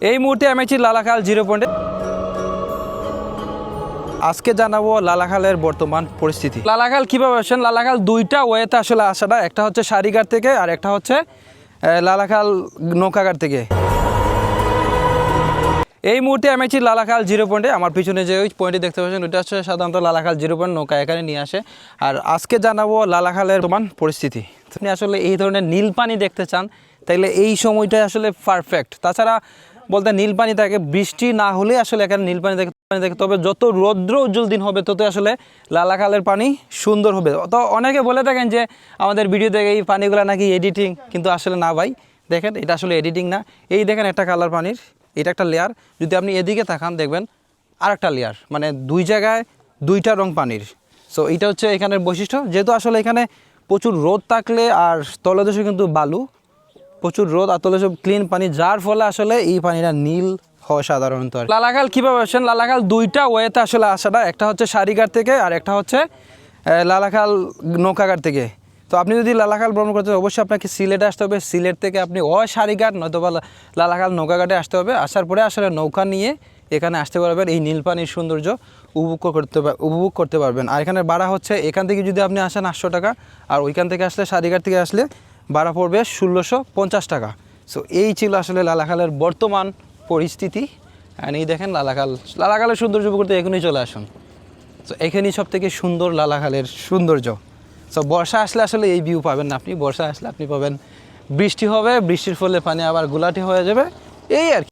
এই মুহূর্তে আমি আছি লালাখাল জিরো পয়েন্টে। আজকে জানাব লালাখালের বর্তমান পরিস্থিতি। লালাখাল কীভাবে আসেন লালাখাল দুইটা ওয়েতে আসলে আসাটা, একটা হচ্ছে সারিঘাট থেকে আর একটা হচ্ছে লালাখাল নৌকাঘাট থেকে। এই মুহূর্তে আমি আছি লালাখাল জিরো পয়েন্টে। আমার পিছনে যে ওই পয়েন্টে দেখতে পাচ্ছেন, ওইটা হচ্ছে সাধারণত লালাখাল জিরো পয়েন্ট, নৌকা এখানে নিয়ে আসে। আর আজকে জানাব লালাখালের বর্তমান পরিস্থিতি। আপনি আসলে এই ধরনের নীল পানি দেখতে চান তাইলে এই সময়টা আসলে পারফেক্ট তাছাড়া বলতে নীল পানি থাকে, বৃষ্টি না হলে আসলে এখানে নীল পানি দেখতে পানি দেখে তবে যত রৌদ্র উজ্জ্বল দিন হবে তত আসলে লালাখালের পানি সুন্দর হবে। তো অনেকে বলে থাকেন যে, আমাদের ভিডিও দেখে এই পানিগুলো নাকি এডিটিং কিন্তু আসলে না ভাই। দেখেন, এটা আসলে এডিটিং না। এই দেখেন একটা কালার পানির, এটা একটা লেয়ার যদি আপনি এদিকে তাকান, দেখবেন আর একটা লেয়ার মানে দুই জায়গায় দুইটা রং পানির। সো এটা হচ্ছে এখানের বৈশিষ্ট্য। যেহেতু আসলে এখানে প্রচুর রোদ থাকলে আর তলদেশে কিন্তু বালু প্রচুর রোদ, আর তলদেশে ক্লিন পানি, যার ফলে আসলে এই পানিটা নীল হয় সাধারণত। লালাখাল কীভাবে আসেন? লালাখাল দুইটা ওয়েতে আসলে আসাটা, একটা হচ্ছে সারিঘাট থেকে, আর একটা হচ্ছে লালাখাল নৌকাঘাট থেকে। তো আপনি যদি লালাখাল ভ্রমণ করতে অবশ্যই আপনাকে সিলেটে আসতে হবে। সিলেট থেকে আপনি ও সারিঘাট, নয়তোবা লালাখাল নৌকাঘাটে আসতে হবে। আসার পরে আসলে নৌকা নিয়ে এখানে আসতে পারবেন। এই নীল পানির সৌন্দর্য উপভোগ করতে উপভোগ করতে পারবেন। আর এখানে ভাড়া হচ্ছে, এখান থেকে যদি আপনি আসেন আটশো টাকা, আর ওইখান থেকে আসলে সারিঘাট থেকে আসলে ভাড়া পড়বে ষোলোশো পঞ্চাশ টাকা। সো এই ছিল আসলে লালাখালের বর্তমান পরিস্থিতি। অ্যান্ড এই দেখেন লালাখাল। লালাখালের সৌন্দর্য করতে এখনই চলে আসুন। তো এখানেই সব থেকে সুন্দর লালাখালের সৌন্দর্য। সো বর্ষা আসলে আসলে এই ভিউ পাবেন না আপনি। বর্ষা আসলে আপনি পাবেন। বৃষ্টি হবে, বৃষ্টির ফলে পানি আবার গোলাটি হয়ে যাবে। এই আর